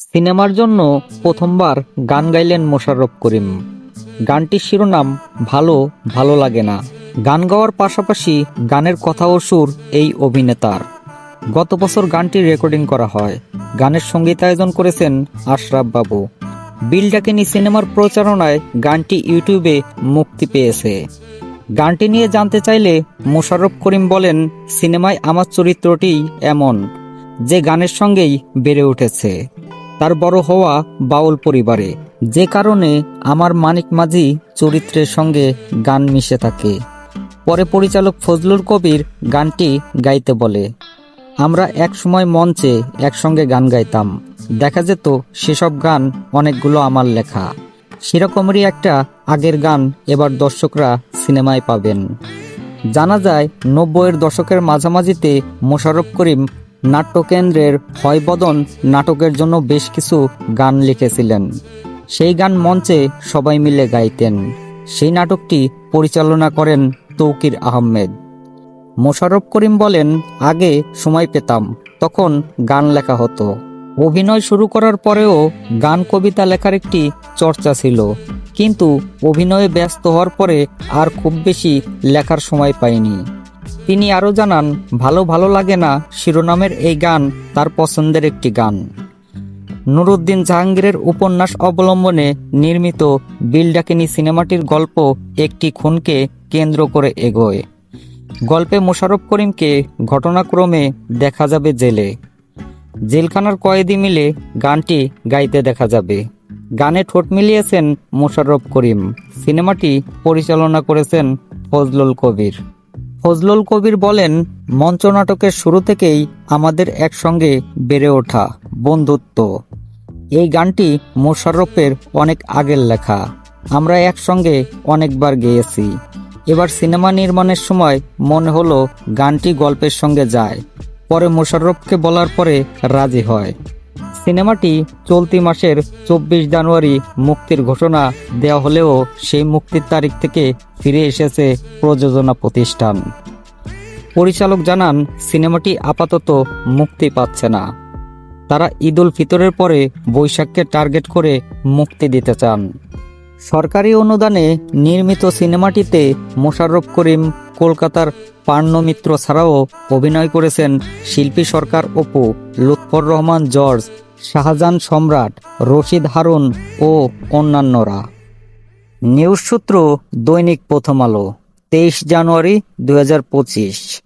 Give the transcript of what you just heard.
সিনেমার জন্য প্রথমবার গান গাইলেন মোশাররফ করিম। গানটির শিরোনাম, ভালো ভালো লাগে না। গান গাওয়ার পাশাপাশি গানের কথা ও সুর এই অভিনেতার। গত বছর গানটি রেকর্ডিং করা হয়। গানের সঙ্গীতায়োজন করেছেন আশরাফ বাবু। বিল ডাকেনি সিনেমার প্রচারণায় গানটি ইউটিউবে মুক্তি পেয়েছে। গানটি নিয়ে জানতে চাইলে মোশাররফ করিম বলেন, সিনেমায় আমার চরিত্রটি এমন, যে গানের সঙ্গেই বেড়ে উঠেছে। তার বড় হওয়া বাউল পরিবারে। যে কারণে আমার মানিক মাঝি চরিত্রের সঙ্গে গান মিশে থাকে। পরে পরিচালক ফজলুল কবির গানটি গাইতে বলে, আমরা এক সময় মঞ্চে একসঙ্গে গান গাইতাম। দেখা যেত সেসব গান অনেকগুলো আমার লেখা। সেরকমেরই একটা আগের গান এবার দর্শকরা সিনেমায় পাবেন। জানা যায়, নব্বইয়ের দশকের মাঝামাঝিতে মোশাররফ করিম নাট্যকেন্দ্রের হয়বদন নাটকের জন্য বেশ কিছু গান লিখেছিলেন। সেই গান মঞ্চে সবাই মিলে গাইতেন। সেই নাটকটি পরিচালনা করেন তৌকির আহমেদ। মোশাররফ করিম বলেন, আগে সময় পেতাম, তখন গান লেখা হতো। অভিনয় শুরু করার পরেও গান কবিতা লেখার একটি চর্চা ছিল। কিন্তু অভিনয়ে ব্যস্ত হওয়ার পরে আর খুব বেশি লেখার সময় পাইনি। তিনি আরও জানান, ভালো ভালো লাগে না শিরোনামের এই গান, তার পছন্দের একটি গান। নুরুদ্দিন জাহাঙ্গীরের উপন্যাস অবলম্বনে নির্মিত বিল ডাকিনী সিনেমাটির গল্প একটি খুনকে কেন্দ্র করে এগোয়। গল্পে মোশাররফ করিমকে ঘটনাক্রমে দেখা যাবে জেলে। জেলখানার কয়েদি মিলে গানটি গাইতে দেখা যাবে। গানে ঠোঁট মিলিয়েছেন মোশাররফ করিম। সিনেমাটি পরিচালনা করেছেন ফজলুল কবির। ফজলুল কবির বলেন, মঞ্চনাটকের শুরু থেকেই আমাদের একসঙ্গে বেড়ে ওঠা বন্ধুত্ব। এই গানটি মোশাররফের অনেক আগের লেখা। আমরা একসঙ্গে অনেকবার গেয়েছি। এবার সিনেমা নির্মাণের সময় মনে হলো গানটি গল্পের সঙ্গে যায়। পরে মোশাররফকে বলার পরে রাজি হয়। সিনেমাটি চলতি মাসের চব্বিশ জানুয়ারি মুক্তির ঘোষণা দেওয়া হলেও সেই মুক্তির তারিখ থেকে ফিরে এসেছে প্রযোজনা প্রতিষ্ঠান। পরিচালক জানান, সিনেমাটি আপাতত মুক্তি পাচ্ছে না। তারা ঈদুল ফিতরের পরে বৈশাখকে টার্গেট করে মুক্তি দিতে চান। সরকারি অনুদানে নির্মিত সিনেমাটিতে মোশাররফ করিম কলকাতার পার্ণ মিত্র ছাড়াও অভিনয় করেছেন শিল্পী সরকার অপু, লুৎফর রহমান, জর্জ শাহজাহান সম্রাট, রশিদ হারুন ও অন্যান্যরা। নিউজ সূত্র দৈনিক প্রথম আলো, তেইশ জানুয়ারি দু হাজার পঁচিশ।